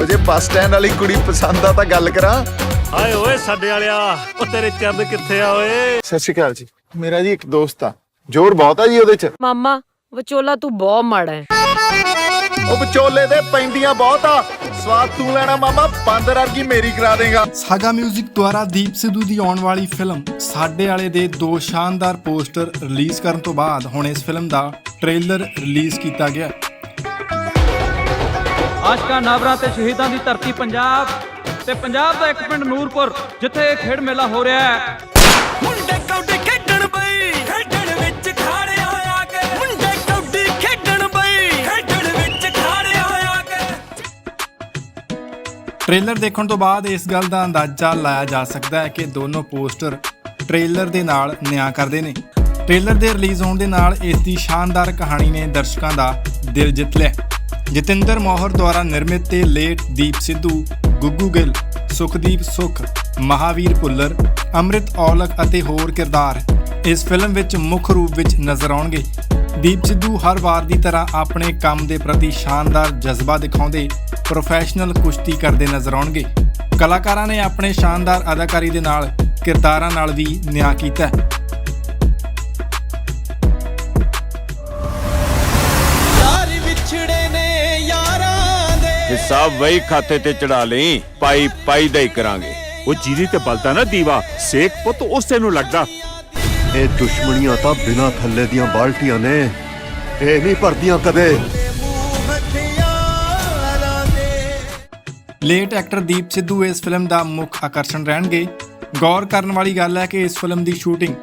ਉਹ ਜੇ bus stand ਵਾਲੀ ਕੁੜੀ ਪਸੰਦ ਆ ਤਾਂ ਗੱਲ ਕਰਾਂ। ਹਾਏ ਓਏ ਸਾਡੇ ਵਾਲਿਆ ਉਹ ਤੇਰੇ ਚਰਨ ਕਿੱਥੇ ਆ ਓਏ? ਸਤਿ ਸ਼੍ਰੀ ਅਕਾਲ ਜੀ। ਮੇਰਾ ਜੀ ਇੱਕ ਦੋਸਤ ਆ। ਜ਼ੋਰ ਬਹੁਤ ਆ ਜੀ ਉਹਦੇ ਚ। ਮਾਮਾ ਵਿਚੋਲਾ ਤੂੰ ਬਹੁਤ ਮਾੜਾ ਹੈ। ਉਹ ਵਿਚੋਲੇ ਦੇ ਪੈਂਦੀਆਂ ਬਹੁਤ ਆ। ਸਵਾਦ ਤੂੰ ਲੈਣਾ ਮਾਮਾ ਬਾਂਦਰ ਵਰਗੀ ਮੇਰੀ ਕਰਾ ਦੇਗਾ। ਸਾਗਾ 뮤직 ਦੁਆਰਾ ਦੀਪ ਸਿੱਧੂ ਦੀ ਆਉਣ ਵਾਲੀ ਫਿਲਮ ਸਾਡੇ ਵਾਲੇ ਦੇ ਦੋ ਸ਼ਾਨਦਾਰ ਪੋਸਟਰ ਰਿਲੀਜ਼ ਕਰਨ ਤੋਂ ਬਾਅਦ ਹੁਣ ਇਸ ਫਿਲਮ ਦਾ ਟ੍ਰੇਲਰ ਰਿਲੀਜ਼ ਕੀਤਾ ਗਿਆ। ਆਸ਼ਕਾਂ ਨਾਬਰਾਂ ਤੇ ਸ਼ਹੀਦਾਂ ਦੀ ਧਰਤੀ ਪੰਜਾਬ ਤੇ ਪੰਜਾਬ ਦਾ ਇੱਕ ਪਿੰਡ ਨੂਰਪੁਰ ਜਿੱਥੇ ਇਹ ਖੇਡ ਮੇਲਾ ਹੋ ਰਿਹਾ ਹੈ। ਮੁੰਡੇ ਕੌਡੀ ਖੇਡਣ ਬਈ ਖੇਡਣ ਵਿੱਚ ਖਾੜੇ ਹੋਇਆ ਕੇ। ਮੁੰਡੇ ਕੌਡੀ ਖੇਡਣ ਬਈ ਖੇਡਣ ਵਿੱਚ ਖਾੜੇ ਹੋਇਆ ਕੇ। ਟ੍ਰੇਲਰ ਦੇਖਣ ਤੋਂ ਬਾਅਦ ਇਸ ਗੱਲ ਦਾ ਅੰਦਾਜ਼ਾ ਲਾਇਆ ਜਾ ਸਕਦਾ ਹੈ ਕਿ ਦੋਨੋਂ ਪੋਸਟਰ ਟ੍ਰੇਲਰ ਦੇ ਨਾਲ ਨਿਆਂ ਕਰਦੇ ਨੇ। ਟ੍ਰੇਲਰ ਦੇ ਰਿਲੀਜ਼ ਹੋਣ ਦੇ ਨਾਲ ਇਸ ਦੀ ਸ਼ਾਨਦਾਰ ਕਹਾਣੀ ਨੇ ਦਰਸ਼ਕਾਂ ਦਾ ਦਿਲ ਜਿੱਤ ਲਿਆ। ਜਤਿੰਦਰ ਮੋਹਰ ਦੁਆਰਾ ਨਿਰਮਿਤ ਤੇ ਲੇਟ ਦੀਪ ਸਿੱਧੂ, ਗੁੱਗੂ ਗਿੱਲ, ਸੁਖਦੀਪ ਸੁਖ, ਮਹਾਵੀਰ ਭੁੱਲਰ, ਅੰਮ੍ਰਿਤ ਔਲਖ ਅਤੇ ਹੋਰ ਕਿਰਦਾਰ ਇਸ ਫਿਲਮ ਵਿੱਚ ਮੁੱਖ ਰੂਪ ਵਿੱਚ ਨਜ਼ਰ ਆਉਣਗੇ। ਦੀਪ ਸਿੱਧੂ ਹਰ ਵਾਰ ਦੀ ਤਰ੍ਹਾਂ ਆਪਣੇ ਕੰਮ ਦੇ ਪ੍ਰਤੀ ਸ਼ਾਨਦਾਰ ਜਜ਼ਬਾ ਦਿਖਾਉਂਦੇ ਪ੍ਰੋਫੈਸ਼ਨਲ ਕੁਸ਼ਤੀ ਕਰਦੇ ਨਜ਼ਰ ਆਉਣਗੇ। ਕਲਾਕਾਰਾਂ ਨੇ ਆਪਣੇ ਸ਼ਾਨਦਾਰ ਅਦਾਕਾਰੀ ਦੇ ਨਾਲ ਕਿਰਦਾਰਾਂ ਨਾਲ ਵੀ ਨਿਆਂ ਕੀਤਾ। ਹਿਸਾਬ ਵਹੀ ਖਾਤੇ ਤੇ ਚੜਾ ਲਈ ਪਾਈ ਪਾਈ ਦਾ ਹੀ ਕਰਾਂਗੇ। ਉਹ ਜੀਰੀ ਤੇ ਬਲਦਾ ਨਾ ਦੀਵਾ ਸੇਕ ਪੁੱਤ ਉਸੇ ਨੂੰ ਲੱਗਦਾ। ਇਹ ਦੁਸ਼ਮਣੀਆਂ ਤਾਂ ਬਿਨਾਂ ਥੱਲੇ ਦੀਆਂ ਬਾਲਟੀਆਂ ਨੇ ਇਹ ਨਹੀਂ ਭਰਦੀਆਂ ਕਦੇ। ਲੇਟ ਐਕਟਰ ਦੀਪ ਸਿੱਧੂ ਇਸ ਫਿਲਮ ਦਾ ਮੁੱਖ ਆਕਰਸ਼ਣ ਰਹਿਣਗੇ। ਗੌਰ ਕਰਨ ਵਾਲੀ ਗੱਲ ਹੈ ਕਿ ਇਸ ਫਿਲਮ ਦੀ ਸ਼ੂਟਿੰਗ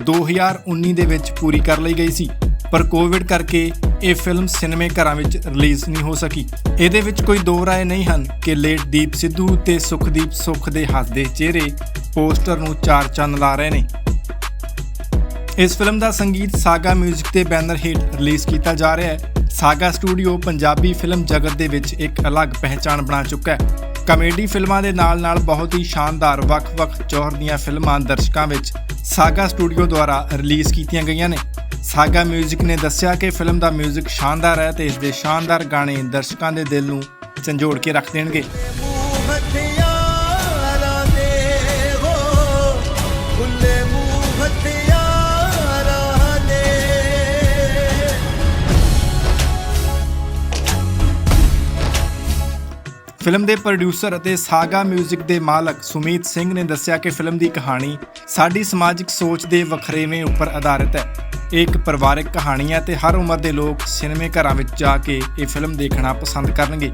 2019 ਦੇ ਵਿੱਚ ਪੂਰੀ ਕਰ ਲਈ ਗਈ ਸੀ ਪਰ ਕੋਵਿਡ ਕਰਕੇ ਇਹ ਫਿਲਮ ਸਿਨੇਮੇ ਘਰਾਂ ਵਿੱਚ ਰਿਲੀਜ਼ ਨਹੀਂ ਹੋ ਸਕੀ। ਇਹਦੇ ਵਿੱਚ ਕੋਈ ਦੋ ਰਾਏ ਨਹੀਂ ਹਨ ਕਿ ਲੇਟ ਦੀਪ ਸਿੱਧੂ ਤੇ ਸੁਖਦੀਪ ਸੁਖ ਦੇ ਹੱਸਦੇ ਚਿਹਰੇ ਪੋਸਟਰ ਨੂੰ ਚਾਰ ਚੰਨ ਲਾ ਰਹੇ ਨੇ। ਇਸ ਫਿਲਮ ਦਾ ਸੰਗੀਤ ਸਾਗਾ 뮤직 ਦੇ ਬੈਨਰ ਹੇਠ ਰਿਲੀਜ਼ ਕੀਤਾ ਜਾ ਰਿਹਾ ਹੈ। ਸਾਗਾ ਸਟੂਡੀਓ ਪੰਜਾਬੀ ਫਿਲਮ ਜਗਤ ਦੇ ਵਿੱਚ ਇੱਕ ਅਲੱਗ ਪਹਿਚਾਣ ਬਣਾ ਚੁੱਕਾ ਹੈ। ਕਾਮੇਡੀ ਫਿਲਮਾਂ ਦੇ ਨਾਲ-ਨਾਲ ਬਹੁਤ ਹੀ ਸ਼ਾਨਦਾਰ ਵੱਖ-ਵੱਖ ਚੌਹਰ ਦੀਆਂ ਫਿਲਮਾਂ ਦਰਸ਼ਕਾਂ ਵਿੱਚ ਸਾਗਾ ਸਟੂਡੀਓ ਦੁਆਰਾ ਰਿਲੀਜ਼ ਕੀਤੀਆਂ ਗਈਆਂ ਨੇ। ਸਾਗਾ 뮤직 ਨੇ ਦੱਸਿਆ ਕਿ ਫਿਲਮ ਦਾ 뮤직 ਸ਼ਾਨਦਾਰ ਹੈ ਤੇ ਇਸ ਦੇ ਸ਼ਾਨਦਾਰ ਗਾਣੇ ਦਰਸ਼ਕਾਂ ਦੇ ਦਿਲ ਨੂੰ ਝੰਜੋੜ ਕੇ ਰੱਖ ਦੇਣਗੇ ਫਿਲਮ ਦੇ ਪ੍ਰੋਡਿਊਸਰ ਅਤੇ ਸਾਗਾ 뮤직 ਦੇ ਮਾਲਕ ਸੁਮੀਤ ਸਿੰਘ ਨੇ ਦੱਸਿਆ ਕਿ ਫਿਲਮ ਦੀ ਕਹਾਣੀ ਸਾਡੀ ਸਮਾਜਿਕ ਸੋਚ ਦੇ ਵਖਰੇਵੇਂ ਉੱਪਰ ਆਧਾਰਿਤ ਹੈ। ਇਹ ਇੱਕ ਪਰਿਵਾਰਕ ਕਹਾਣੀ ਹੈ ਤੇ ਹਰ ਉਮਰ ਦੇ ਲੋਕ ਸਿਨੇਮੇ ਘਰਾਂ ਵਿੱਚ ਜਾ ਕੇ ਇਹ ਫਿਲਮ ਦੇਖਣਾ ਪਸੰਦ ਕਰਨਗੇ।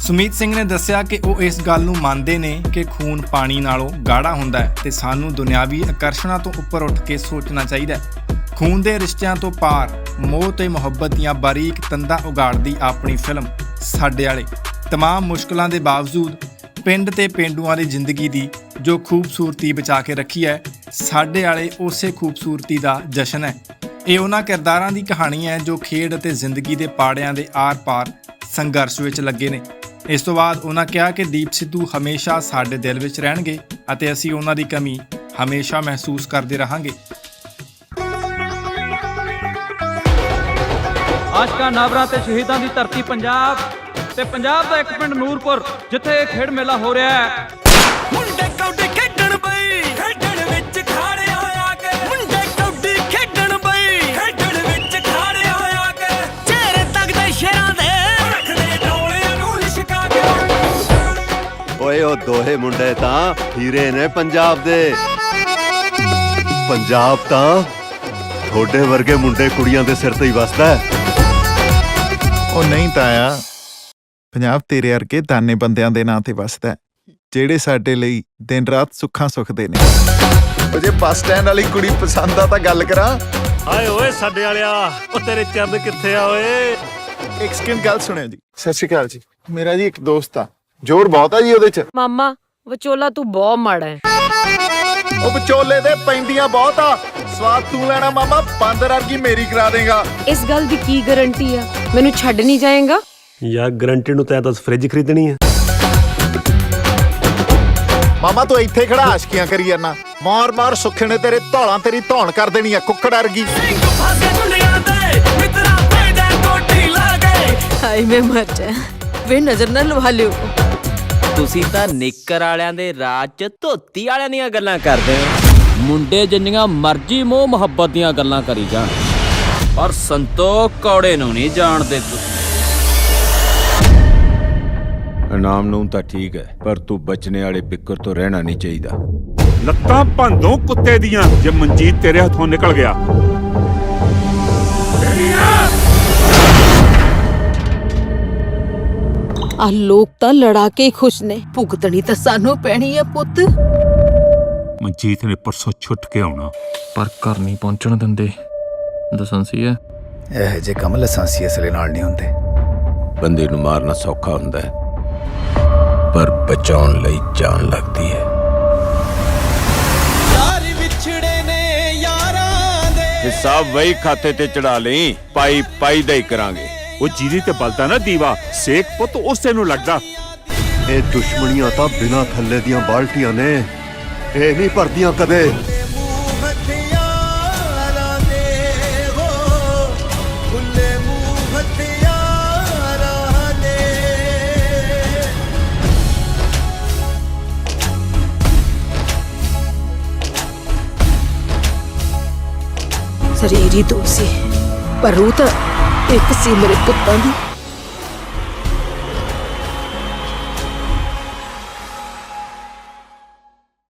ਸੁਮੀਤ ਸਿੰਘ ਨੇ ਦੱਸਿਆ ਕਿ ਉਹ ਇਸ ਗੱਲ ਨੂੰ ਮੰਨਦੇ ਨੇ ਕਿ ਖੂਨ ਪਾਣੀ ਨਾਲੋਂ ਗਾੜਾ ਹੁੰਦਾ ਹੈ ਤੇ ਸਾਨੂੰ ਦੁਨਿਆਵੀ ਆਕਰਸ਼ਣਾਂ ਤੋਂ ਉੱਪਰ ਉੱਠ ਕੇ ਸੋਚਣਾ ਚਾਹੀਦਾ ਹੈ। ਖੂਨ ਦੇ ਰਿਸ਼ਤਿਆਂ ਤੋਂ ਪਾਰ ਮੋਹ ਤੇ ਮੁਹੱਬਤ ਦੀਆਂ ਬਾਰੀਕ ਤੰਦਾਂ ਉਗਾੜਦੀ ਆਪਣੀ ਫਿਲਮ ਸਾਡੇ ਵਾਲੇ ਤਮਾਮ ਮੁਸ਼ਕਲਾਂ ਦੇ ਬਾਵਜੂਦ ਪਿੰਡ ਤੇ ਪਿੰਡੂਆਂ ਦੀ ਜ਼ਿੰਦਗੀ ਦੀ ਜੋ ਖੂਬਸੂਰਤੀ ਬਚਾ ਕੇ ਰੱਖੀ ਹੈ ਸਾਡੇ ਵਾਲੇ ਉਸੇ ਖੂਬਸੂਰਤੀ ਦਾ ਜਸ਼ਨ ਹੈ ਇਹ ਉਹਨਾਂ ਕਿਰਦਾਰਾਂ ਦੀ ਕਹਾਣੀ ਹੈ ਜੋ ਖੇਡ ਅਤੇ ਜ਼ਿੰਦਗੀ ਦੇ ਪਾੜਿਆਂ ਦੇ ਆਰ-ਪਾਰ ਸੰਘਰਸ਼ ਵਿੱਚ ਲੱਗੇ ਨੇ ਇਸ ਤੋਂ ਬਾਅਦ ਉਹਨਾਂ ਕਿਹਾ ਕਿ ਦੀਪ ਸਿੱਧੂ ਹਮੇਸ਼ਾ ਸਾਡੇ ਦਿਲ ਵਿੱਚ ਰਹਿਣਗੇ ਅਤੇ ਅਸੀਂ ਉਹਨਾਂ ਦੀ ਕਮੀ ਹਮੇਸ਼ਾ ਮਹਿਸੂਸ ਕਰਦੇ ਰਹਾਂਗੇ ਆਸ਼ਕਾਂ ਨਾਬਰਾਂ ਤੇ ਸ਼ਹੀਦਾਂ ਦੀ ਧਰਤੀ ਪੰਜਾਬ ਤੇ ਪੰਜਾਬ ਦਾ ਇੱਕ ਪਿੰਡ ਨੂਰਪੁਰ ਜਿੱਥੇ ਇਹ ਖੇਡ ਮੇਲਾ ਹੋ ਰਿਹਾ ਹੈ। ਮੁੰਡੇ ਕੌਡੀ ਖੇਡਣ ਬਈ ਖੇਡਣ ਵਿੱਚ ਖਾੜੇ ਹੋਇਆ ਕੇ। ਮੁੰਡੇ ਕੌਡੀ ਖੇਡਣ ਬਈ ਖੇਡਣ ਵਿੱਚ ਖਾੜੇ ਹੋਇਆ ਕੇ। ਚਿਹਰੇ ਤੱਕਦੇ ਸ਼ੇਰਾਂ ਦੇ ਰੱਖਦੇ ਡੋਲਿਆਂ ਨੂੰ ਲਿਸ਼ਕਾ ਕੇ। ਓਏ ਉਹ ਦੋਹੇ ਮੁੰਡੇ ਤਾਂ ਹੀਰੇ ਨੇ ਪੰਜਾਬ ਦੇ। ਪੰਜਾਬ ਤਾਂ ਥੋੜੇ ਵਰਗੇ ਮੁੰਡੇ ਕੁੜੀਆਂ ਦੇ ਸਿਰ ਤੇ ਹੀ ਵਸਦਾ ਹੈ। ਉਹ ਨਹੀਂ ਤਾਇਆ ਪੰਜਾਬ ਤੇਰੇ ਵਰਗੇ ਦਾਨੇ ਬੰਦਿਆਂ ਦੇ ਨਾਂ ਤੇ ਵਸਦਾ ਹੈ, ਜਿਹੜੇ ਸਾਡੇ ਲਈ ਦਿਨ ਰਾਤ ਸੁੱਖਾਂ ਸੁਖਦੇ ਨੇ। ਉਹ ਜੇ ਬੱਸ ਸਟੈਂਡ ਵਾਲੀ ਕੁੜੀ ਪਸੰਦ ਆ ਤਾਂ ਗੱਲ ਕਰਾਂ। ਹਾਏ ਓਏ ਸਾਡੇ ਵਾਲਿਆ ਉਹ ਤੇਰੇ ਚਰਨ ਕਿੱਥੇ ਆ ਓਏ? ਇੱਕ ਸਕਿੰਟ ਗੱਲ ਸੁਣਿਓ ਜੀ। ਸਤਿ ਸ਼੍ਰੀ ਅਕਾਲ ਜੀ। ਮੇਰਾ ਜੀ ਇੱਕ ਦੋਸਤ ਆ। ਜ਼ੋਰ ਬਹੁਤ ਆ ਜੀ ਉਹਦੇ ਚ। ਮਾਮਾ ਵਿਚੋਲਾ ਤੂੰ ਬਹੁਤ ਮਾੜਾ ਹੈ। ਉਹ ਵਿਚੋਲੇ ਦੇ ਪੈਂਦੀਆਂ ਬਹੁਤ ਆ। ਸਵਾਦ ਤੂੰ ਲੈਣਾ ਮਾਮਾ ਬਾਂਦਰ ਵਰਗੀ ਮੇਰੀ ਕਰਾ ਦੇਗਾ। ਇਸ ਗੱਲ ਦੀ ਕੀ ਗਾਰੰਟੀ ਆ? ਮੈਨੂੰ ਛੱਡ ਨਹੀਂ ਜਾਏਗਾ? ਯਾਰ ਗਰੰਟੀ ਨੂੰ ਤੈਂ ਤਾਂ ਫ੍ਰਿਜ ਖਰੀਦਣੀ ਆ। ਮਾਮਾ ਤੂੰ ਇੱਥੇ ਖੜਾ ਆਸ਼ਕੀਆਂ ਕਰੀ ਜਾਨਾ। ਮਾਰ ਮਾਰ ਸੁੱਖੇ ਨੇ ਤੇਰੇ ਧੌਲਾਂ ਤੇਰੀ ਧੌਣ ਕਰ ਦੇਣੀ ਆ ਕੁੱਕੜ ਵਰਗੀ। ਹਾਏ ਮੈਂ ਮਰ ਜਾ। ਵੇ ਨਜ਼ਰ ਨਾ ਲਵਾ ਲਿਓ। ਤੁਸੀਂ ਤਾਂ ਨਿੱਕਰ ਵਾਲਿਆਂ ਦੇ ਰਾਜ 'ਚ ਧੋਤੀ ਵਾਲਿਆਂ ਦੀਆਂ ਗੱਲਾਂ ਕਰਦੇ ਹੋ। ਮੁੰਡੇ ਜਿੰਨੀਆਂ ਮਰਜ਼ੀ ਮੋਹ ਮੁਹੱਬਤ ਦੀਆਂ ਗੱਲਾਂ ਕਰੀ ਜਾਣ। ਪਰ ਸੰਤੋਖ ਕੌੜੇ ਨੂੰ ਨਹੀਂ ਜਾਣਦੇ ਤੁਸੀਂ। ਇਨਾਮ ਨੂੰ ਤਾਂ ਠੀਕ ਹੈ ਪਰ ਤੂੰ ਬਚਨੇ ਵਾਲੇ ਬਿੱਕਰ ਤੋਂ ਰਹਿਣਾ ਨਹੀਂ ਚਾਹੀਦਾ। ਲੱਤਾਂ ਭੰਦੋਂ ਕੁੱਤੇ ਦੀਆਂ ਜੇ ਮਨਜੀਤ ਤੇਰੇ ਹੱਥੋਂ ਨਿਕਲ ਗਿਆ। ਆ ਲੋਕ ਤਾਂ ਲੜਾ ਕੇ ਹੀ ਖੁਸ਼ ਨੇ। ਭੁਗਤਣੀ ਤਾਂ ਸਾਨੂੰ ਪੈਣੀ ਆ ਪੁੱਤ। ਮਨਜੀਤ ਨੇ ਪਰਸੋਂ ਛੁੱਟ ਕੇ ਆਉਣਾ। ਪਰ ਘਰ ਨਹੀਂ ਪਹੁੰਚਣ ਦਿੰਦੇ। ਦਸੰਸੀ ਹੈ। ਇਹ ਜੇ ਕੰਮ ਲਾਇਸੈਂਸੀ ਅਸਲੇ ਨਾਲ ਨਹੀਂ ਹੁੰਦੇ। ਬੰਦੇ ਨੂੰ ਮਾਰਨਾ ਸੌਖਾ ਹੁੰਦਾ ਹੈ। ਪਰ ਬਚਾਉਣ ਲਈ ਜਾਨ ਲੱਗਦੀ ਹੈ। ਯਾਰ ਵਿਛੜੇ ਨੇ ਯਾਰਾਂ ਦੇ। ਹਿਸਾਬ ਵਹੀ ਖਾਤੇ ਤੇ ਚੜਾ ਲਈ ਪਾਈ ਪਾਈ ਦਾ ਹੀ ਕਰਾਂਗੇ। ਉਹ ਜੀਰੀ ਤੇ ਬਲਦਾ ਨਾ ਦੀਵਾ ਸੇਕ ਪੁੱਤ ਉਸੇ ਨੂੰ ਲੱਗਦਾ। ਇਹ ਦੁਸ਼ਮਣੀਆਂ ਤਾਂ ਬਿਨਾਂ ਥੱਲੇ ਦੀਆਂ ਬਾਲਟੀਆਂ ਨੇ ਇਹ ਨਹੀਂ ਭਰਦੀਆਂ ਕਦੇ। ਸਰੀਰ ਹੀ ਦੋ ਸੀ ਪਰ ਰੂਹ ਤਾਂ ਇੱਕ ਸੀ ਮੇਰੇ ਪੁੱਤਾਂ ਦੀ।